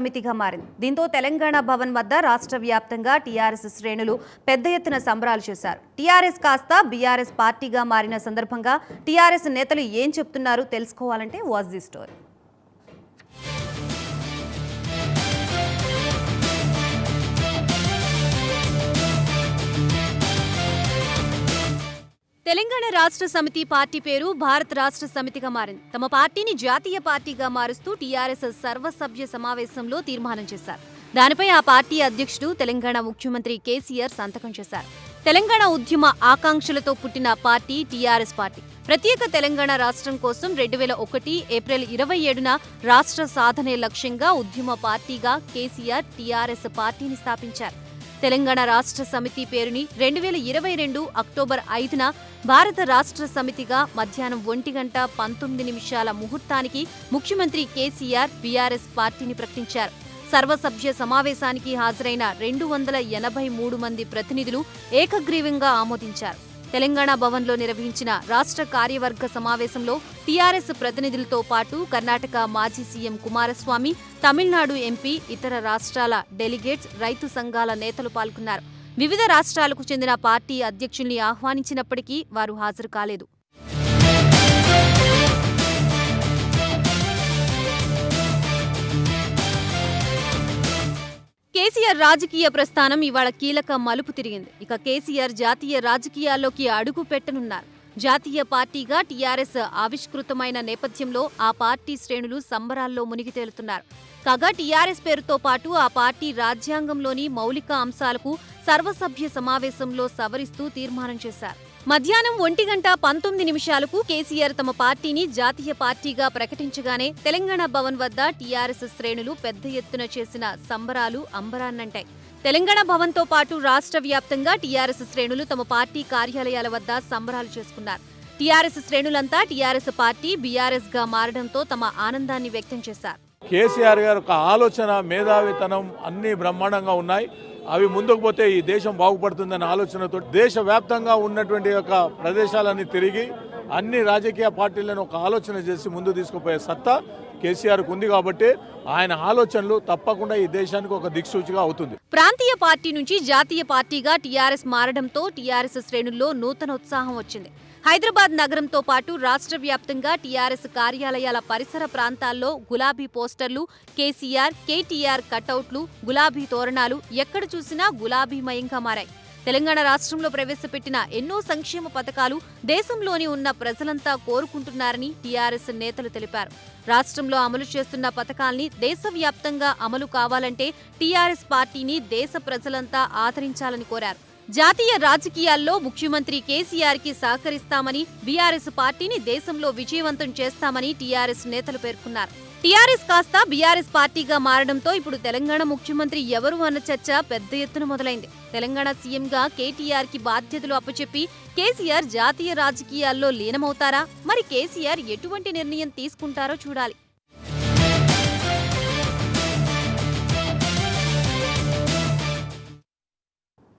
సమితిగా మారింది. దీంతో తెలంగాణ భవన్ వద్ద రాష్ట్ర వ్యాప్తంగా టీఆర్ఎస్ శ్రేణులు పెద్ద ఎత్తున సంబరాలు చేశారు. టీఆర్ఎస్ కాస్త బీఆర్ఎస్ పార్టీగా మారిన సందర్భంగా టీఆర్ఎస్ నేతలు ఏం చెప్తున్నారు తెలుసుకోవాలంటే వాజ్ ది స్టోరీ. తెలంగాణ రాష్ట్ర సమితి పార్టీ పేరు భారత్ రాష్ట్ర సమితిగా మారింది. తమ పార్టీని జాతీయ పార్టీగా మారుస్తూ టీఆర్ఎస్ సర్వసభ్య సమావేశంలో తీర్మానం చేశారు. దానిపై ఆ పార్టీ అధ్యక్షుడు తెలంగాణ ముఖ్యమంత్రి కేసీఆర్ సంతకం చేశారు. తెలంగాణ ఉద్యమ ఆకాంక్షలతో పుట్టిన పార్టీ టీఆర్ఎస్ పార్టీ. ప్రత్యేక తెలంగాణ రాష్ట్రం కోసం రెండు వేల ఒకటి ఏప్రిల్ ఇరవై ఏడున రాష్ట్ర సాధనే లక్ష్యంగా ఉద్యమ పార్టీగా కేసీఆర్ టీఆర్ఎస్ పార్టీని స్థాపించారు. తెలంగాణ రాష్ట్ర సమితి పేరుని రెండు వేల ఇరవై రెండు అక్టోబర్ ఐదున భారత రాష్ట్ర సమితిగా మధ్యాహ్నం ఒంటి గంట పంతొమ్మిది నిమిషాల ముహూర్తానికి ముఖ్యమంత్రి కేసీఆర్ బీఆర్ఎస్ పార్టీని ప్రకటించారు. సర్వసభ్య సమావేశానికి హాజరైన రెండు వందల ఎనభై మూడు మంది ప్రతినిధులు ఏకగ్రీవంగా ఆమోదించారు. తెలంగాణ భవన్లో నిర్వహించిన రాష్ట్ర కార్యవర్గ సమావేశంలో టీఆర్ఎస్ ప్రతినిధులతో పాటు కర్ణాటక మాజీ సీఎం కుమారస్వామి తమిళనాడు ఎంపీ ఇతర రాష్ట్రాల డెలిగేట్స్ రైతు సంఘాల నేతలు పాల్గొన్నారు. వివిధ రాష్ట్రాలకు చెందిన పార్టీ అధ్యక్షుల్ని ఆహ్వానించినప్పటికీ వారు హాజరు కాలేదు. కేసీఆర్ రాజకీయ ప్రస్థానం ఇవాళ కీలక మలుపు తిరిగింది. ఇక కేసీఆర్ జాతీయ రాజకీయాల్లోకి అడుగు పెట్టనున్నారు జాతీయ పార్టీగా టీఆర్ఎస్ ఆవిష్కృతమైన నేపథ్యంలో ఆ పార్టీ శ్రేణులు సంబరాల్లో మునిగి తేలుతున్నారు. కాగా టీఆర్ఎస్ పేరుతో పాటు ఆ పార్టీ రాజ్యాంగంలోని మౌలిక అంశాలకు సర్వసభ్య సమావేశంలో సవరిస్తూ తీర్మానం చేశారు. మధ్యాహ్నం ఒంటి గంట పంతొమ్మిది నిమిషాలకు కేసీఆర్ తమ పార్టీని జాతీయ పార్టీగా ప్రకటించగానే తెలంగాణ భవన్ వద్ద టీఆర్ఎస్ శ్రేణులు పెద్ద ఎత్తున చేసిన సంబరాలు అంబరాన్నంటాయి. తెలంగాణ భవన్తో పాటు రాష్ట్ర వ్యాప్తంగా టీఆర్ఎస్ శ్రేణులు తమ పార్టీ కార్యాలయాల వద్ద సంబరాలు చేసుకున్నారు. టీఆర్ఎస్ శ్రేణులంతా టీఆర్ఎస్ పార్టీ బీఆర్ఎస్గా మారడంతో తమ ఆనందాన్ని వ్యక్తం చేశారు. కేసీఆర్ గారు ఒక ఆలోచన మేధావితనం అన్ని బ్రహ్మాండంగా ఉన్నాయి. అవి ముందుకు పోతే ఈ దేశం బాగుపడుతుందనే ఆలోచనతో దేశవ్యాప్తంగా ఉన్నటువంటి యొక్క ప్రదేశాలన్నీ తిరిగి అన్ని రాజకీయ పార్టీలను ఒక ఆలోచన చేసి ముందు తీసుకుపోయే సత్తా కేసీఆర్కు ఉంది కాబట్టి ఆయన ఆలోచనలు తప్పకుండా ఈ దేశానికి ఒక దిక్సూచిగా అవుతుంది. ప్రాంతీయ పార్టీ నుంచి జాతీయ పార్టీగా టీఆర్ఎస్ మారడంతో టీఆర్ఎస్ శ్రేణుల్లో నూతన ఉత్సాహం వచ్చింది. హైదరాబాద్ నగరంతో పాటు రాష్ట్ర వ్యాప్తంగా టీఆర్ఎస్ కార్యాలయాల పరిసర ప్రాంతాల్లో గులాబీ పోస్టర్లు కేసీఆర్ కేటీఆర్ కటౌట్లు గులాబీ తోరణాలు ఎక్కడ చూసినా గులాబీమయంగా మారాయి. తెలంగాణ రాష్ట్రంలో ప్రవేశపెట్టిన ఎన్నో సంక్షేమ పథకాలు దేశంలోని ఉన్న ప్రజలంతా కోరుకుంటున్నారని టీఆర్ఎస్ నేతలు తెలిపారు. రాష్ట్రంలో అమలు చేస్తున్న పథకాల్ని దేశవ్యాప్తంగా అమలు కావాలంటే టీఆర్ఎస్ పార్టీని దేశ ప్రజలంతా ఆదరించాలని కోరారు. జాతీయ రాజకీయాల్లో ముఖ్యమంత్రి కేసీఆర్కి సహకరిస్తామని బీఆర్ఎస్ పార్టీని దేశంలో విజయవంతం చేస్తామని టీఆర్ఎస్ నేతలు పేర్కొన్నారు. టీఆర్ఎస్ కాస్త బీఆర్ఎస్ పార్టీగా మారడంతో ఇప్పుడు తెలంగాణ ముఖ్యమంత్రి ఎవరు అన్న చర్చ పెద్ద ఎత్తున మొదలైంది. తెలంగాణ సీఎంగా కేటీఆర్కి బాధ్యతలు అప్పచెప్పి కేసీఆర్ జాతీయ రాజకీయాల్లో లీనమవుతారా? మరి కేసీఆర్ ఎటువంటి నిర్ణయం తీసుకుంటారో చూడాలి.